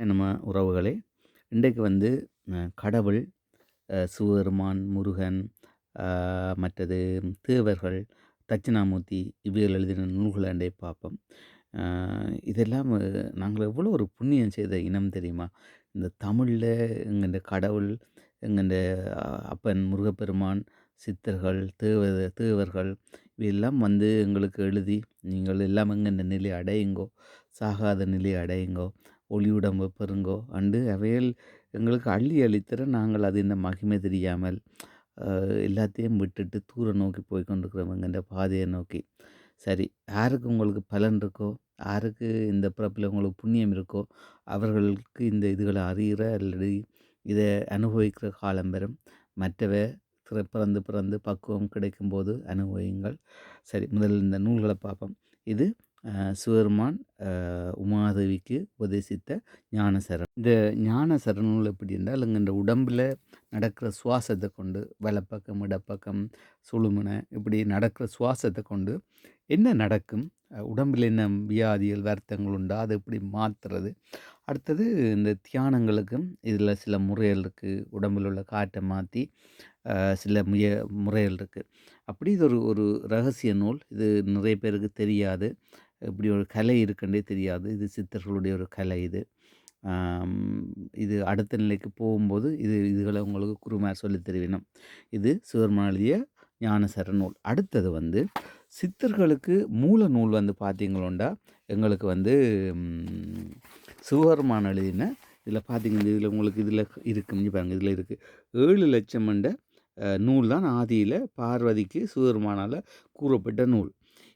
நம்ம உறவுகளே. இன்றைக்கு வந்து கடவுள் சிவபெருமான் முருகன் மற்றது தேவர்கள் தட்சிணாமூர்த்தி இவைகள் எழுதின நூல்களை அண்டை பார்ப்போம். இதெல்லாம் நாங்கள் எவ்வளோ ஒரு புண்ணியம் செய்த இனம் தெரியுமா? இந்த தமிழில் எங்கள் கடவுள் எங்கள் அப்பன் முருகப்பெருமான் சித்தர்கள் தேவ தேவர்கள் இவையெல்லாம் வந்து எங்களுக்கு எழுதி நீங்கள் எல்லாம் எங்கள் நிலை அடையுங்கோ சாகாத நிலை அடையுங்கோ ஒளியுடம்பு பெருங்கோ அண்டு அவையில் எங்களுக்கு அள்ளி அளித்தர நாங்கள் அது இந்த மகிமை தெரியாமல் எல்லாத்தையும் விட்டுட்டு தூர நோக்கி போய் கொண்டிருக்கிறவங்க இந்த பாதையை நோக்கி. சரி யாருக்கு உங்களுக்கு பலன் இருக்கோ யாருக்கு இந்த பிறப்பில் உங்களுக்கு புண்ணியம் இருக்கோ அவர்களுக்கு இந்த இதுகளை அறிகிற அல்லது இதை அனுபவிக்கிற காலம் வரும். மற்றவை பிறந்து பிறந்து பக்குவம் கிடைக்கும்போது அனுபவியுங்கள். சரி முதல்ல இந்த நூல்களை பார்ப்போம். இது சிவருமான் உமாதேவிக்கு உபதேசித்த ஞானசரண். இந்த ஞானசரண நூல் எப்படி என்றால் இங்கே இந்த உடம்பில் நடக்கிற சுவாசத்தை கொண்டு வலப்பக்கம் இடப்பக்கம் சுழுமுனை இப்படி நடக்கிற சுவாசத்தை கொண்டு என்ன நடக்கும்? உடம்பில் என்ன வியாதிகள் வருத்தங்கள் உண்டா? அதை எப்படி மாற்றுறது அடுத்தது இந்த தியானங்களுக்கும் இதில் சில முறைகள் இருக்குது. உடம்பில் உள்ள காற்றை மாற்றி சில முய முறைகள் இருக்குது. அப்படி இது ஒரு ஒரு ரகசிய நூல். இது நிறைய பேருக்கு தெரியாது. இப்படி ஒரு கலை இருக்குன்றே தெரியாது. இது சித்தர்களுடைய ஒரு கலை இது. இது அடுத்த நிலைக்கு போகும்போது இது இதுகளை உங்களுக்கு குருமார் சொல்லித் தெரிவினோம். இது சிவருமான் எழுதிய ஞானசர நூல். அடுத்தது வந்து சித்தர்களுக்கு மூல நூல் வந்து பார்த்தீங்களோண்டா எங்களுக்கு வந்து ம், சிவபெருமான் எழுதின இதில் பார்த்தீங்கன்னா இதில் உங்களுக்கு இதில் இருக்குன்னு பாருங்கள் பாருங்க இதில் இருக்குது ஏழு லட்சம் என்ற நூல் தான் ஆதியில் பார்வதிக்கு சிவபெருமானால் கூறப்பட்ட நூல்.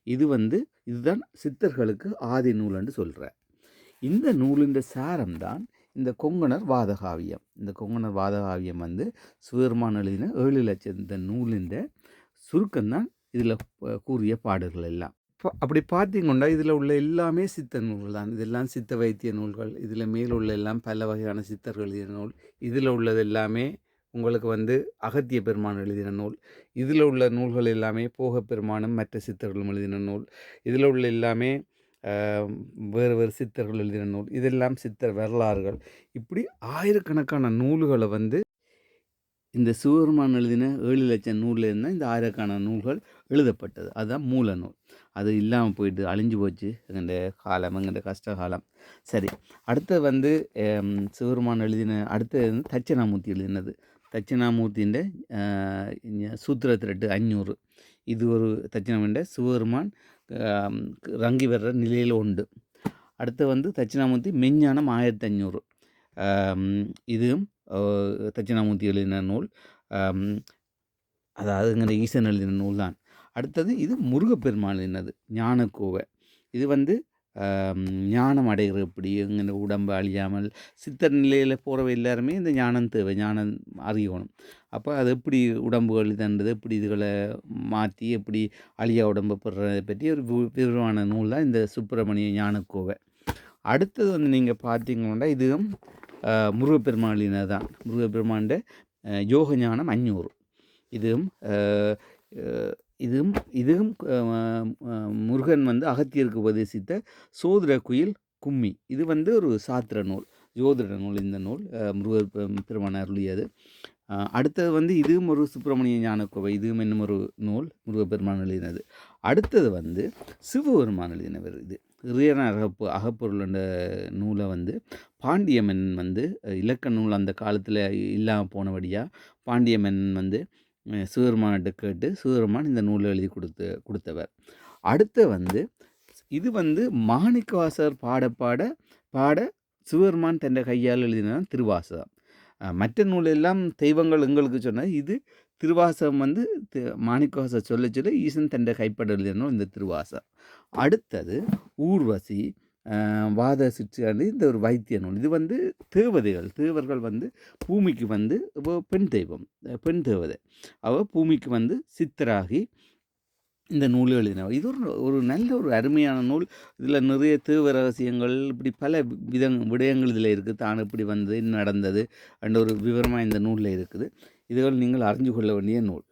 இது வந்து இதுதான் சித்தர்களுக்கு ஆதி நூல்னு சொல்கிறார் இந்த நூலின் சாரம் தான் இந்த கொங்கணர் வாதகாவியம். இந்த கொங்கணர் வாதகாவியம் வந்து சிவபெருமான் எழுதின ஏழு லட்சம் இந்த நூலின் சுருக்கம்தான் இதில் கூறிய பாடல்கள் எல்லாம். இப்போ அப்படி பார்த்தீங்கன்னா இதில் உள்ள எல்லாமே சித்த நூல்கள் தான் இதெல்லாம் சித்த வைத்திய நூல்கள். இதில் மேலுள்ள எல்லாம் பல வகையான சித்தர்கள் நூல். இதில் உள்ளது எல்லாமே உங்களுக்கு வந்து அகத்திய பெருமான் எழுதின நூல். இதில் உள்ள நூல்கள் எல்லாமே போக பெருமானும் மற்ற சித்தர்களும் எழுதின நூல். இதில் உள்ள எல்லாமே வேறு வேறு சித்தர்கள் எழுதின நூல். இதெல்லாம் சித்தர் வரலாறுகள். இப்படி ஆயிரக்கணக்கான நூல்களை வந்து இந்த சிவபெருமான் எழுதின ஏழு லட்சம் நூலில் இருந்தால் இந்த ஆயிரக்கான நூல்கள் எழுதப்பட்டது. அதுதான் மூல நூல். அது இல்லாமல் போயிட்டு அழிஞ்சு போச்சு. எங்கள்ட காலம் எங்கள்ட கஷ்ட காலம். சரி. அடுத்து வந்து சிவபெருமான் எழுதின அடுத்து வந்து தட்சிணாமூர்த்தி எழுதினது. ദക്ഷിണാമൂർത്തിൻ്റെ സൂത്ര ത്രെഡ് அஞ்சூறு இது ஒரு തച്ചിനമ്മൻ്റെ சிவபெருமான் ரங்கி வர்ற நிலையில் உண்டு. அடுத்து வந்து தட்சிணாமூர்த்தி மெஞ்ஞானம் ஆயிரத்தி அஞ்சூறு இதுவும் தட்சிணாமூர்த்தி எழுதின நூல். அதாவதுங்கிற ஈசன் எழுதின நூல் தான். அடுத்தது இது முருகப்பெருமாள் எழுதினது ஞானக்கோவை. இது வந்து ஞானம் அடைகிற எப்படி எங்கே உடம்பு அழியாமல் சித்தர் நிலையில் போகிறவ எல்லாருமே இந்த ஞானம் தேவை ஞானம் அறியணும். அப்போ அது எப்படி உடம்பு தண்டது எப்படி இதுகளை மாற்றி எப்படி அழியா உடம்பு பெறதை பற்றி ஒரு விரிவான நூல் தான் இந்த சுப்பிரமணிய ஞானக்கோவை. அடுத்தது வந்து நீங்கள் பார்த்தீங்கன்னா இதுவும் முருகப்பெருமாளினர் தான். முருகப்பெருமாண்ட யோக ஞானம் அஞ்சூறு. இதுவும் இதுவும் இதுவும் முருகன் வந்து அகத்தியருக்கு உபதேசித்த சோதிர குயில் கும்மி. இது வந்து ஒரு சாத்திர நூல் ஜோதிட நூல் இந்த நூல். முருகர் பெருமான அருளியது அடுத்தது வந்து இதுவும் ஒரு சுப்பிரமணிய ஞானக்கோவை இதுவும் இன்னும் ஒரு நூல் முருகப்பெருமான் எழுதினது அடுத்தது வந்து சிவபெருமான் எழுதினவர் இது. இறையன அகப்பு அகப்பொருள் என்ற நூலை வந்து பாண்டியமன் வந்து இலக்க நூல் அந்த காலத்தில் இல்லாமல் போனபடியாக பாண்டியமன் வந்து சிவபெருமான்கிட்ட கேட்டு சிவபெருமான் இந்த நூலை எழுதி கொடுத்து கொடுத்தவர். அடுத்து வந்து இது வந்து மாணிக்கவாசர் பாட பாட பாட சிவபெருமான் தன் கையால் எழுதினதான் திருவாசகம். மற்ற நூலெல்லாம் தெய்வங்கள் எங்களுக்கு சொன்னது இது திருவாசகம் வந்து மாணிக்கவாசர் சொல்ல சொல்ல ஈசன் தன் கைப்பட எழுதினோம் இந்த திருவாசகம். அடுத்தது ஊர்வசி வாத சிற்றாண்டு இந்த ஒரு வைத்திய நூல். இது வந்து தேவதைகள் தேவர்கள் வந்து பூமிக்கு வந்து இப்போ பெண் தெய்வம் பெண் தேவதை. அவள் பூமிக்கு வந்து சித்தராகி இந்த நூல் எழுதினவர் இது ஒரு ஒரு நல்ல ஒரு அருமையான நூல். இதில் நிறைய தேவ ரகசியங்கள் இப்படி பல வித விடயங்கள் இதில் இருக்குது தான் இப்படி வந்தது நடந்தது அண்ட் ஒரு விவரமாக இந்த நூலில் இருக்குது. இதுகள் நீங்கள் அறிஞ்சு கொள்ள வேண்டிய நூல்.